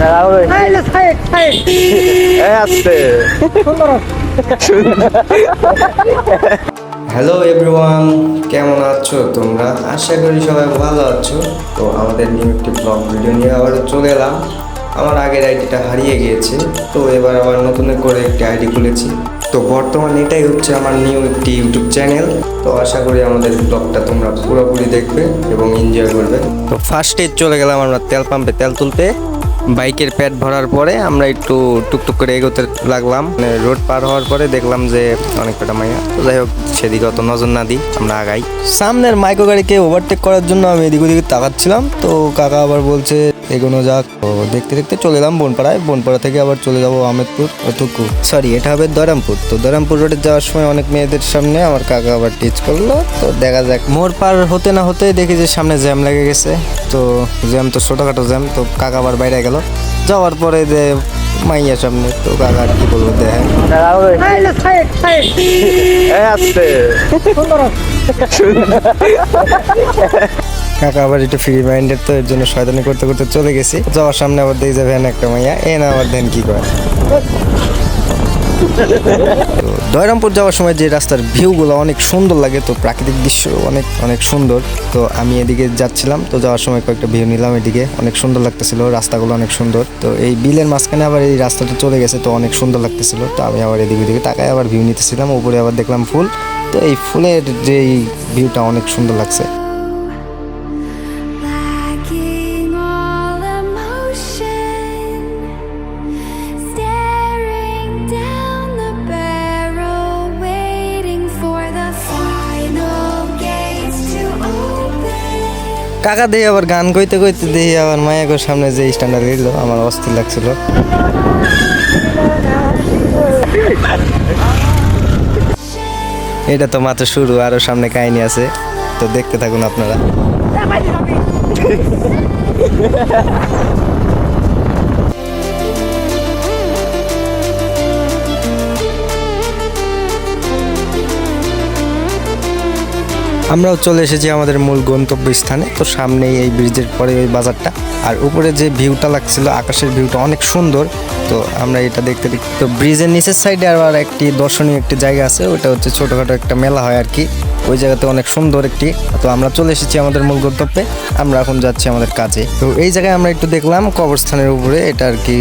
Hello everyone কেমন আছো তোমরা? আশা করি সবাই ভালো আছো। তো আমাদের নিউ একটি ব্লগ ভিডিও নিয়ে আবার চলে এলাম। আমার আগের আইডিটা হারিয়ে গিয়েছে, তো এবার আবার নতুন করে একটি আইডি খুলেছি। তো বর্তমানে এটাই হচ্ছে আমার নিউ একটি ইউটিউব চ্যানেল তো আশা করি আমাদের ব্লগটা তোমরা পুরোপুরি দেখবে এবং এনজয় করবে। তো ফার্স্টে চলে গেলাম আমরা তেল পাম্পে তেল তুলতে। বাইকের প্যাড ভরার পরে আমরা একটু টুকটুক করে এগোতে লাগলাম। মানে রোড পার হওয়ার পরে দেখলাম যে অনেক কটা মাইয়া। তো যাই হোক, সেদিকে অত নজর না দিই, আমরা আগাই। সামনের মাইক্রো গাড়িকে ওভারটেক করার জন্য আমি এদিক ওদিকে তাকাচ্ছিলাম। তো কাকা আবার বলছে, এগোনো যাক। তো দেখতে দেখতে চলে এলাম বনপাড়ায়। বনপাড়া থেকে আবার চলে যাব আহমেদপুর অতুকু সরি এটা হবে দরামপুর। তো দরামপুর রোডে যাওয়ার সময় অনেক মেয়েদের সামনে আমার কাকা আবার টিচ করল। তো দেখা যাক, মোড় পার হতে না হতে দেখি যে সামনে জ্যাম লেগে গেছে। তো জ্যাম তো ছোটোখাটো জ্যাম তো কাকা আবার বাইরে গেল। যাওয়ার পরে যে মাইয়া সামনে তো কাকা কি বলব দেখেন। কাকা আবার একটু ফ্রি মাইন্ডেড তো এর জন্য শয়তানি করতে করতে চলে গেছি। যাওয়ার সামনে আবার দেখি যে ভ্যান একটা মাইয়া এ না আবার দেন কি করে? দয়রামপুর যাওয়ার সময় যে রাস্তার ভিউগুলো অনেক সুন্দর লাগে, তো প্রাকৃতিক দৃশ্য অনেক অনেক সুন্দর। তো আমি এদিকে যাচ্ছিলাম, তো যাওয়ার সময় কয়েকটা ভিউ নিলাম এদিকে, অনেক সুন্দর লাগতেছিল, রাস্তাগুলো অনেক সুন্দর। তো এই বিলের মাঝখানে আবার এই রাস্তাটা চলে গেছে, তো অনেক সুন্দর লাগতেছিল। তো আমি আবার এদিকে ওদিকে তাকায় আবার ভিউ নিতেছিলাম, উপরে আবার দেখলাম ফুল। তো এই ফুলের যে ভিউটা অনেক সুন্দর লাগছে। কাকা দিয়ে আবার গান কইতে কইতে দেখি আবার মায়াগোর সামনে যে স্ট্যান্ডার্ড গেল আমার অস্থির লাগছিল। এটা তো মাত্র শুরু, আরও সামনে কাহিনী আছে, তো দেখতে থাকুন আপনারা। আমরাও চলে এসেছি আমাদের মূল গন্তব্য স্থানে তো সামনেই এই ব্রিজের পরে ওই বাজারটা। আর উপরে যে ভিউটা লাগছিল, আকাশের ভিউটা অনেক সুন্দর। তো আমরা এটা দেখতে দেখতে তো ব্রিজের নিচের সাইডে আবার একটি দর্শনীয় একটি জায়গা আছে। ওটা হচ্ছে ছোটোখাটো একটা মেলা হয় আর কি ওই জায়গাতে অনেক সুন্দর একটি। তো আমরা চলে এসেছি আমাদের মূল গন্তব্যে। আমরা এখন যাচ্ছি আমাদের কাজে। তো এই জায়গায় আমরা একটু দেখলাম কবরস্থানের উপরে। এটা আর কি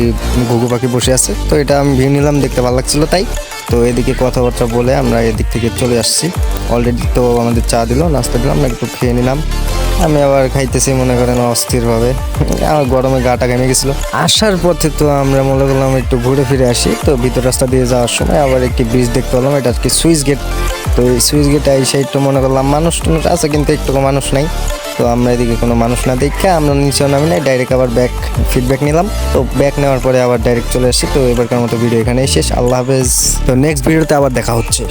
ঘুঘু পাখি বসে আছে। তো এটা আমি ভিউ নিলাম, দেখতে ভালো লাগছিল তাই। তো এদিকে কথাবার্তা বলে আমরা এদিক থেকে চলে আসছি। অলরেডি তো আমাদের চা দিল, নাস্তা দিলাম আমরা একটু খেয়ে নিলাম। আমি আবার খাইতেছি মনে করেন অস্থিরভাবে। আমার গরমে গাটা ঘেমে গেছিল। আসার পথে তো আমরা মনে করলাম একটু ঘুরে ফিরে আসি। তো ভিতর রাস্তা দিয়ে যাওয়ার সময় আবার একটি ব্রিজ দেখতে পেলাম, এটা কি সুইচ গেট তো এই সুইচ গেটে এসে একটু মনে করলাম মানুষ টানুষ আছে, কিন্তু একটু মানুষ নাই। তো আমরা এদিকে কোনো মানুষ না দেখে আমরা নিচেও নামি নাই ডাইরেক্ট আবার ব্যাক ফিডব্যাক নিলাম। তো ব্যাক নেওয়ার পরে আবার ডাইরেক্ট চলে আসি তো এবারকার মতো ভিডিও এখানে শেষ। আল্লাহ হাফেজ। তো নেক্সট ভিডিওতে আবার দেখা হচ্ছে।